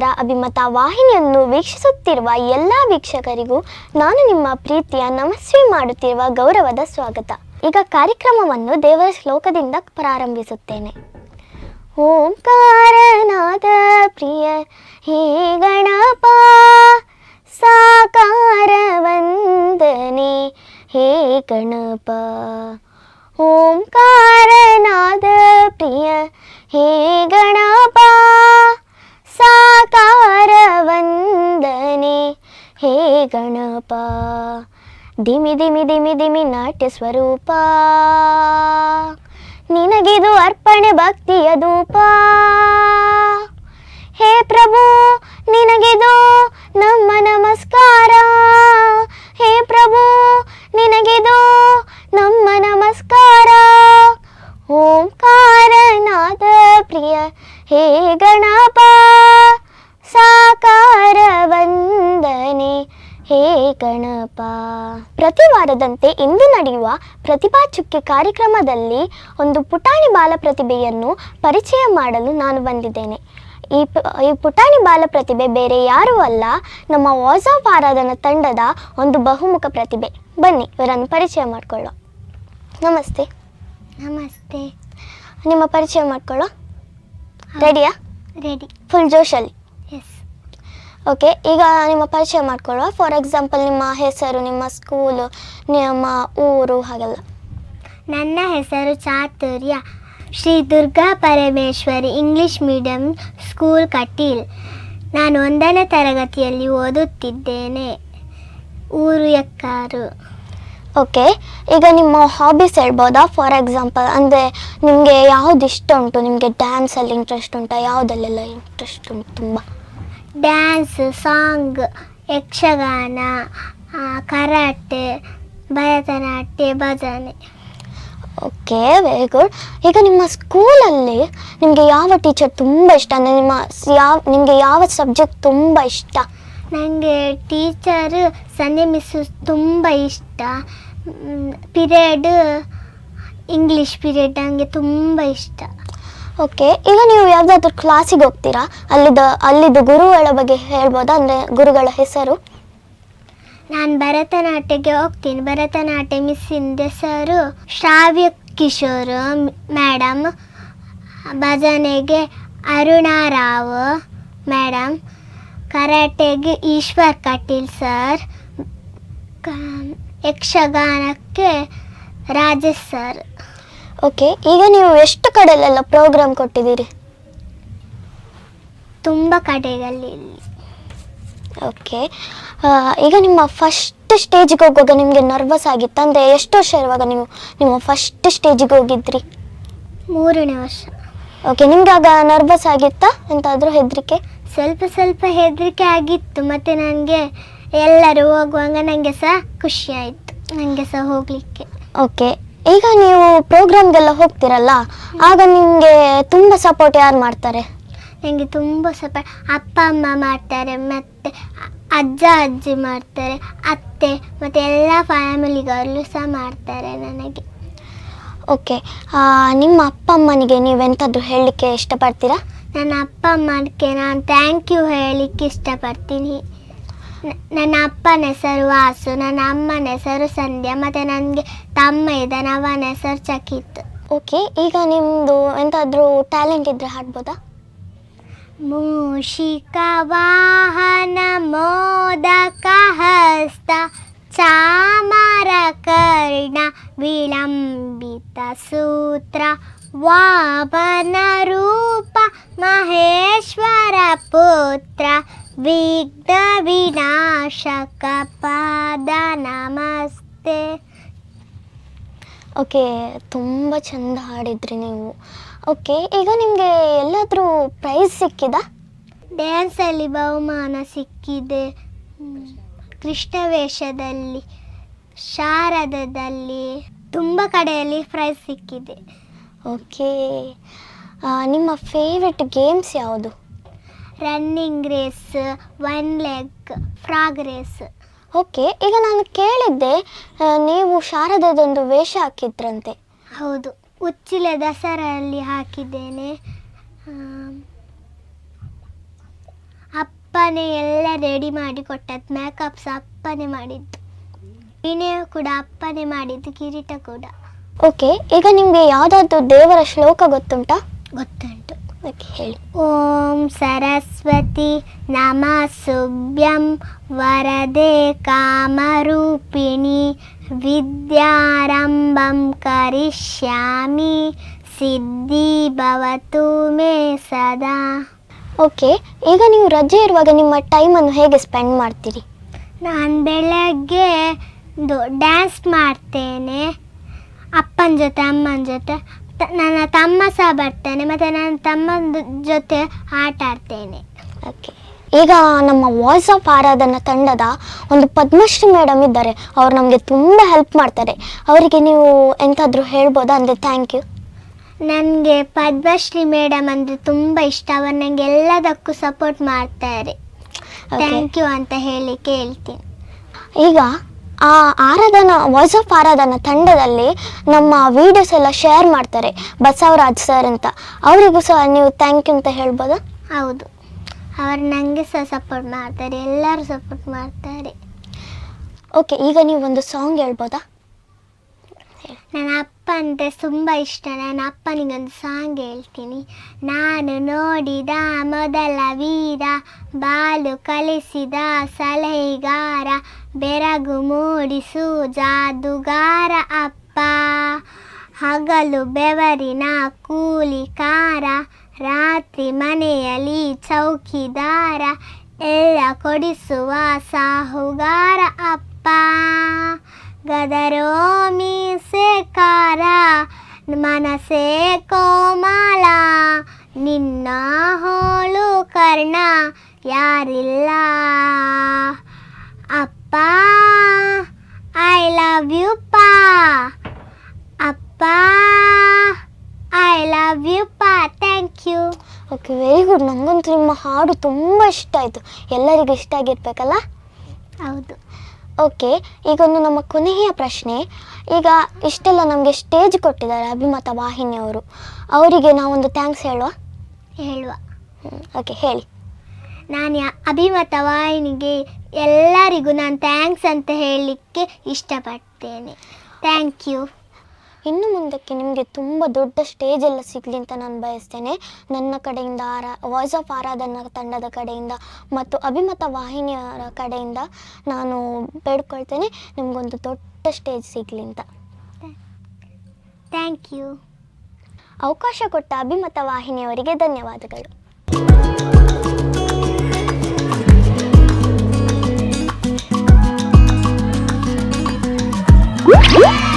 ನಮಸ್ಕಾರ. ಅಭಿಮತ ವಾಹಿನಿಯನ್ನು ವೀಕ್ಷಿಸುತ್ತಿರುವ ಎಲ್ಲ ವೀಕ್ಷಕರಿಗೂ ನಾನು ನಿಮ್ಮ ಪ್ರೀತಿಯ ನಮಸ್ವಿ ಮಾಡುತ್ತಿರುವ ಗೌರವದ ಸ್ವಾಗತ. ಈಗ ಕಾರ್ಯಕ್ರಮವನ್ನು ದೇವರ ಶ್ಲೋಕದಿಂದ ಪ್ರಾರಂಭಿಸುತ್ತೇನೆ. ಓಂಕಾರನಾದ ಪ್ರಿಯ, ಹೇ ಗಣಪ, ಸಾಕಾರ ವಂದನೆ, ಹೇ ಗಣಪ. ಓಂಕಾರನಾದ ಹೇ ಗಣಪ ದಿಮಿ ದಿಮಿ ದಿಮಿ ದಿಮಿ ನಾಟ್ಯ ಸ್ವರೂಪ. ನಿನಗಿದು ಅರ್ಪಣೆ ಭಕ್ತಿಯ ದೂಪ ಹೇ ಪ್ರಭು, ನಿನಗಿದು ನಮ್ಮ ನಮಸ್ಕಾರ. ಗಣಪ ಪ್ರತಿ ವಾರದಂತೆ ಇಂದು ನಡೆಯುವ ಪ್ರತಿಭಾ ಚುಕ್ಕೆ ಕಾರ್ಯಕ್ರಮದಲ್ಲಿ ಒಂದು ಪುಟಾಣಿ ಬಾಲ ಪ್ರತಿಭೆಯನ್ನು ಪರಿಚಯ ಮಾಡಲು ನಾನು ಬಂದಿದ್ದೇನೆ. ಈ ಈ ಪುಟಾಣಿ ಬಾಲ ಪ್ರತಿಭೆ ಬೇರೆ ಯಾರೂ ಅಲ್ಲ ನಮ್ಮ ವಾಟ್ಸಾಪ್ ಆರಾಧನಾ ತಂಡದ ಒಂದು ಬಹುಮುಖ ಪ್ರತಿಭೆ. ಬನ್ನಿ ಇವರನ್ನು ಪರಿಚಯ ಮಾಡಿಕೊಳ್ಳೋ ನಮಸ್ತೆ. ನಮಸ್ತೆ. ನಿಮ್ಮ ಪರಿಚಯ ಮಾಡಿಕೊಳ್ಳೋ ರೆಡಿಯಾ ರೆಡಿ ಫುಲ್ ಜೋಶಲ್ಲಿ. ಓಕೆ ಈಗ ನಿಮ್ಮ ಪರಿಚಯ ಮಾಡಿಕೊಳ್ಳುವ. ಫಾರ್ ಎಕ್ಸಾಂಪಲ್ ನಿಮ್ಮ ಹೆಸರು ನಿಮ್ಮ ಸ್ಕೂಲು ನಿಮ್ಮ ಊರು ಹಾಗೆಲ್ಲ. ನನ್ನ ಹೆಸರು Chaturya. Shri Durga Parameshwari English medium school Kateel ನಾನು ಒಂದನೇ ತರಗತಿಯಲ್ಲಿ ಓದುತ್ತಿದ್ದೇನೆ. ಊರು ಎಕ್ಕಾರು. ಓಕೆ ಈಗ ನಿಮ್ಮ ಹಾಬೀಸ್ ಹೇಳ್ಬೋದಾ? ಫಾರ್ ಎಕ್ಸಾಂಪಲ್ ಅಂದರೆ ನಿಮಗೆ ಯಾವುದು ಇಷ್ಟ ಉಂಟು? ನಿಮಗೆ ಡ್ಯಾನ್ಸಲ್ಲಿ ಇಂಟ್ರೆಸ್ಟ್ ಉಂಟಾ? ಯಾವುದಲ್ಲೆಲ್ಲ ಇಂಟ್ರೆಸ್ಟ್ ಉಂಟು ತುಂಬ? Dance song Yakshagana karate Bharatanatyam ಭಜನೆ. ಓಕೆ ವೆರಿ ಗುಡ್ ಈಗ ನಿಮ್ಮ ಸ್ಕೂಲಲ್ಲಿ ನಿಮಗೆ ಯಾವ ಟೀಚರ್ ತುಂಬ ಇಷ್ಟ? ಅಂದರೆ ನಿಮ್ಮ ಯಾವ ನಿಮಗೆ ಯಾವ ಸಬ್ಜೆಕ್ಟ್ ತುಂಬ ಇಷ್ಟ? ನನಗೆ ಟೀಚರ್ ಸಂಜೆ ಮಿಸ್ ತುಂಬ ಇಷ್ಟ. ಪಿರಿಯಡ್ ಇಂಗ್ಲೀಷ್ ಪಿರಿಯಡ್ ನನಗೆ ತುಂಬ ಇಷ್ಟ. ಓಕೆ, ಈಗ ನೀವು ಯಾವುದಾದ್ರೂ ಕ್ಲಾಸಿಗೆ ಹೋಗ್ತೀರಾ? ಅಲ್ಲಿದ್ದ, ಅಲ್ಲಿದ್ದು ಗುರುಗಳ ಬಗ್ಗೆ ಹೇಳ್ಬೋದಾ? ಅಂದರೆ ಗುರುಗಳ ಹೆಸರು? ನಾನು ಭರತನಾಟ್ಯಕ್ಕೆ ಹೋಗ್ತೀನಿ. ಭರತನಾಟ್ಯ ಮಿಸ್ಸಿಂದ ಸರು ಶ್ರಾವ್ಯ ಕಿಶೋರ್ ಮೇಡಮ್ ಭಜನೆಗೆ ಅರುಣಾರಾವ್ ಮೇಡಮ್ ಕರಾಟೆಗೆ ಈಶ್ವರ್ ಕಟೀಲ್ ಸರ್. ಯಕ್ಷಗಾನಕ್ಕೆ ರಾಜೇಶ್ ಸರ್. ಓಕೆ ಈಗ ನೀವು ಎಷ್ಟು ಕಡೆಲೆಲ್ಲ ಪ್ರೋಗ್ರಾಮ್ ಕೊಟ್ಟಿದ್ದೀರಿ? ತುಂಬ ಕಡೆಗಳಲ್ಲಿ. ಓಕೆ ಈಗ ನಿಮ್ಮ ಫಸ್ಟ್ ಸ್ಟೇಜಿಗೆ ಹೋಗುವಾಗ ನಿಮಗೆ ನರ್ವಸ್ ಆಗಿತ್ತು? ಅಂದರೆ ಎಷ್ಟು ವರ್ಷ ಇರುವಾಗ ನೀವು ನಿಮ್ಮ ಫಸ್ಟ್ ಸ್ಟೇಜಿಗೆ ಹೋಗಿದ್ರಿ? ಮೂರನೇ ವರ್ಷ. ಓಕೆ ನಿಮ್ಗೆ ಆಗ ನರ್ವಸ್ ಆಗಿತ್ತಾ? ಎಂತಾದರೂ ಹೆದರಿಕೆ? ಸ್ವಲ್ಪ ಸ್ವಲ್ಪ ಹೆದರಿಕೆ ಆಗಿತ್ತು ಮತ್ತು ನನಗೆ ಎಲ್ಲರೂ ಹೋಗುವಾಗ ನನಗೆ ಸಹ ಖುಷಿ ಆಯಿತು ನನಗೆ ಸಹ ಹೋಗಲಿಕ್ಕೆ. ಓಕೆ ಈಗ ನೀವು ಪ್ರೋಗ್ರಾಮ್ಗೆಲ್ಲ ಹೋಗ್ತಿರಲ್ಲ ಆಗ ನಿಮಗೆ ತುಂಬ ಸಪೋರ್ಟ್ ಯಾರು ಮಾಡ್ತಾರೆ? ನನಗೆ ತುಂಬ ಸಪೋರ್ಟ್ ಅಪ್ಪ ಅಮ್ಮ ಮಾಡ್ತಾರೆ ಮತ್ತು ಅಜ್ಜ ಅಜ್ಜಿ ಮಾಡ್ತಾರೆ ಅತ್ತೆ ಮತ್ತು ಎಲ್ಲ ಫ್ಯಾಮಿಲಿಗಳು ಸಹ ಮಾಡ್ತಾರೆ ನನಗೆ. ಓಕೆ ನಿಮ್ಮ ಅಪ್ಪ ಅಮ್ಮನಿಗೆ ನೀವೆಂಥದ್ದು ಹೇಳಲಿಕ್ಕೆ ಇಷ್ಟಪಡ್ತೀರಾ? ನನ್ನ ಅಪ್ಪ ಅಮ್ಮಕ್ಕೆ ನಾನು ಥ್ಯಾಂಕ್ ಯು ಹೇಳಲಿಕ್ಕೆ ಇಷ್ಟಪಡ್ತೀನಿ. ನನ್ನ ಅಪ್ಪನ ಹೆಸರು ವಾಸು ನನ್ನ ಅಮ್ಮನ ಹೆಸರು ಸಂಧ್ಯಾ ಮತ್ತು ನನಗೆ ತಮ್ಮ ಇದ್ದಾನೆ ಅವನ ಹೆಸರು ಚಕಿತ್. ಓಕೆ ಈಗ ನಿಮ್ಮದು ಎಂತಾದರೂ ಟ್ಯಾಲೆಂಟ್ ಇದ್ರೆ ಹಾಡ್ಬೋದಾ? ಮೂಷಿಕ ವಾಹನ ಮೋದಕ ಹಸ್ತ ಚಾಮರ ಕರ್ಣ ವಿಳಂಬಿತ ಸೂತ್ರ ವಾಮನ ರೂಪ ಮಹೇಶ್ವರ ಪುತ್ರ ವಿಘ್ನ ವಿನಾಶಕ ಪಾದ ನಮಸ್ತೆ. ಓಕೆ ತುಂಬ ಚಂದ ಹಾಡಿದ್ರಿ ನೀವು. ಓಕೆ ಈಗ ನಿಮಗೆ ಎಲ್ಲಾದರೂ ಪ್ರೈಸ್ ಸಿಕ್ಕಿದಾ? ಡ್ಯಾನ್ಸಲ್ಲಿ ಬಹುಮಾನ ಸಿಕ್ಕಿದೆ. ಕೃಷ್ಣವೇಷದಲ್ಲಿ ಕೃಷ್ಣ ವೇಷದಲ್ಲಿ ಶಾರದದಲ್ಲಿ ತುಂಬ ಕಡೆಯಲ್ಲಿ ಪ್ರೈಸ್ ಸಿಕ್ಕಿದೆ. ಓಕೆ ನಿಮ್ಮ ಫೇವ್ರೆಟ್ ಗೇಮ್ಸ್ ಯಾವುದು? Running race one leg frog race. Okay ಈಗ ನಾನು ಕೇಳಿದ್ದೆ ಆ, ನೀವು ಶಾರದದೊಂದು ವೇಷ ಹಾಕಿದ್ರಂತೆ. ಹೌದು ಉಚ್ಚಿಲ ದಸರಲ್ಲಿ ಹಾಕಿದ್ದೇನೆ. ಅಪ್ಪನೆ ಅಪ್ಪನೇ ಎಲ್ಲ ರೆಡಿ ಮಾಡಿ ಕೊಟ್ಟದ್ದು ಮೇಕಪ್ಸ್ ಅಪ್ಪನೆ ಮಾಡಿದ್ದು. ವೀಣೆ ಕೂಡ ಅಪ್ಪನೇ ಮಾಡಿದ್ದು ಕಿರೀಟ ಕೂಡ. ಓಕೆ ಈಗ ನಿಮಗೆ ಯಾವುದಾದ್ರು ದೇವರ ಶ್ಲೋಕ ಗೊತ್ತುಂಟಾ? ಹೇಳಿ ಓಂ ಸರಸ್ವತಿ ನಮ ಸುಭ್ಯಂ. ವರದೆ ಕಾಮರೂಪಿಣಿ. ವಿದ್ಯಾರಂಭಂ ಕರಿಷ್ಯಾಮಿ. ಸಿದ್ಧಿ ಭವತು ಮೇ ಸದಾ. ಓಕೆ ಈಗ ನೀವು ರಜೆ ಇರುವಾಗ ನಿಮ್ಮ ಟೈಮನ್ನು ಹೇಗೆ ಸ್ಪೆಂಡ್ ಮಾಡ್ತೀರಿ? ನಾನು ಬೆಳಗ್ಗೆ ಡ್ಯಾನ್ಸ್ ಮಾಡ್ತೇನೆ. ಅಪ್ಪನ ಜೊತೆ ಅಮ್ಮನ ಜೊತೆ. ನನ್ನ ತಮ್ಮ ಸಹ ಬರ್ತೇನೆ ಮತ್ತು ನನ್ನ ತಮ್ಮನ ಜೊತೆ ಆಟ ಆಡ್ತೇನೆ. ಓಕೆ ಈಗ ನಮ್ಮ ವಾಯ್ಸ್ ಆಫ್ ಆರಾಧನಾ ತಂಡದ ಒಂದು ಪದ್ಮಶ್ರೀ ಮೇಡಮ್ ಇದ್ದಾರೆ. ಅವ್ರು ನಮಗೆ ತುಂಬ ಹೆಲ್ಪ್ ಮಾಡ್ತಾರೆ. ಅವರಿಗೆ ನೀವು ಎಂತಾದರೂ ಹೇಳ್ಬೋದಾ? ಅಂದರೆ ಥ್ಯಾಂಕ್ ಯು ನನಗೆ ಪದ್ಮಶ್ರೀ ಮೇಡಮ್ ಅಂದರೆ ತುಂಬ ಇಷ್ಟ. ಅವರು ನನಗೆ ಎಲ್ಲದಕ್ಕೂ ಸಪೋರ್ಟ್ ಮಾಡ್ತಾರೆ. ಥ್ಯಾಂಕ್ ಯು ಅಂತ ಹೇಳಿ ಕೇಳ್ತೀನಿ. ಈಗ ಆ ಆರಾಧನಾ ವಾಯ್ಸ್ ಆಫ್ ಆರಾಧನಾ ತಂಡದಲ್ಲಿ ನಮ್ಮ ವಿಡಿಯೋಸ್ ಎಲ್ಲ ಶೇರ್ ಮಾಡ್ತಾರೆ ಬಸವರಾಜ್ ಸರ್ ಅಂತ. ಅವರಿಗೂ ಸಹ ನೀವು ಥ್ಯಾಂಕ್ ಯು ಅಂತ ಹೇಳ್ಬೋದಾ? ಹೌದು. ಅವರು ನನಗೆ ಸಹ ಸಪೋರ್ಟ್ ಮಾಡ್ತಾರೆ ಎಲ್ಲರೂ ಸಪೋರ್ಟ್ ಮಾಡ್ತಾರೆ. ಓಕೆ ಈಗ ನೀವು ಒಂದು ಸಾಂಗ್ ಹೇಳ್ಬೋದಾ? ನನ್ನ ಅಪ್ಪ ಅಂದರೆ ತುಂಬ ಇಷ್ಟ. ನನ್ನ ಅಪ್ಪನಿಗೊಂದು ಸಾಂಗ್ ಹೇಳ್ತೀನಿ. ನಾನು ನೋಡಿದ ಮೊದಲ ವೀರ, ಬಾಲು ಕಲಿಸಿದ ಸಲಹೆಗಾರ, ಬೆರಗು ಮೂಡಿಸು ಜಾದುಗಾರ ಅಪ್ಪ. ಹಗಲು ಬೆವರಿನ ಕೂಲಿಕಾರ ರಾತ್ರಿ ಮನೆಯಲ್ಲಿ ಚೌಕಿದಾರ, ಎಲ್ಲ ಕೊಡಿಸುವ ಸಾಹುಗಾರ ಅಪ್ಪ. ಗದರೋ ಸೇಕಾರ ಮನಸೇ ಕೋಮಲ. ನಿನ್ನ ಹೋಳು ಕರ್ಣ ಯಾರಿಲ್ಲ. ಅಪ್ಪ ಐ ಲವ್ ಯು ಪಾ. ಅಪ್ಪ ಐ ಲವ್ ಯು ಪಾ. Thank you okay very good ನನಗಂತೂ ನಿಮ್ಮ ಹಾಡು ತುಂಬ ಇಷ್ಟ ಆಯಿತು. ಎಲ್ಲರಿಗೂ ಇಷ್ಟ ಆಗಿರ್ಬೇಕಲ್ಲ? ಹೌದು. ಓಕೆ ಈಗೊಂದು ನಮ್ಮ ಕೊನೆಯ ಪ್ರಶ್ನೆ. ಈಗ ಇಷ್ಟೆಲ್ಲ ನಮಗೆ ಸ್ಟೇಜ್ ಕೊಟ್ಟಿದ್ದಾರೆ ಅಭಿಮತ ವಾಹಿನಿಯವರು ಅವರಿಗೆ ನಾವೊಂದು ಥ್ಯಾಂಕ್ಸ್ ಹೇಳುವ? ಹೇಳುವ. ಓಕೆ ಹೇಳಿ. ನಾನು ಯಾ- ಅಭಿಮತ ವಾಹಿನಿಗೆ ಎಲ್ಲರಿಗೂ ನಾನು ಥ್ಯಾಂಕ್ಸ್ ಅಂತ ಹೇಳಲಿಕ್ಕೆ ಇಷ್ಟಪಡ್ತೇನೆ. ಥ್ಯಾಂಕ್ ಯು ಇನ್ನು ಮುಂದಕ್ಕೆ ನಿಮಗೆ ತುಂಬ ದೊಡ್ಡ ಸ್ಟೇಜ್ ಎಲ್ಲ ಸಿಗಲಿ ಅಂತ ನಾನು ಬಯಸ್ತೇನೆ. ನನ್ನ ಕಡೆಯಿಂದ ಆರಾ ವಾಯ್ಸ್ ಆಫ್ ಆರಾಧನಾ ತಂಡದ ಕಡೆಯಿಂದ ಮತ್ತು ಅಭಿಮತ ವಾಹಿನಿಯವರ ಕಡೆಯಿಂದ ನಾನು ಬೇಡ್ಕೊಳ್ತೇನೆ. ನಿಮಗೊಂದು ದೊಡ್ಡ ಸ್ಟೇಜ್ ಸಿಗಲಿ ಅಂತ. ಥ್ಯಾಂಕ್ ಯು ಅವಕಾಶ ಕೊಟ್ಟ ಅಭಿಮತ ವಾಹಿನಿಯವರಿಗೆ ಧನ್ಯವಾದಗಳು. Woo!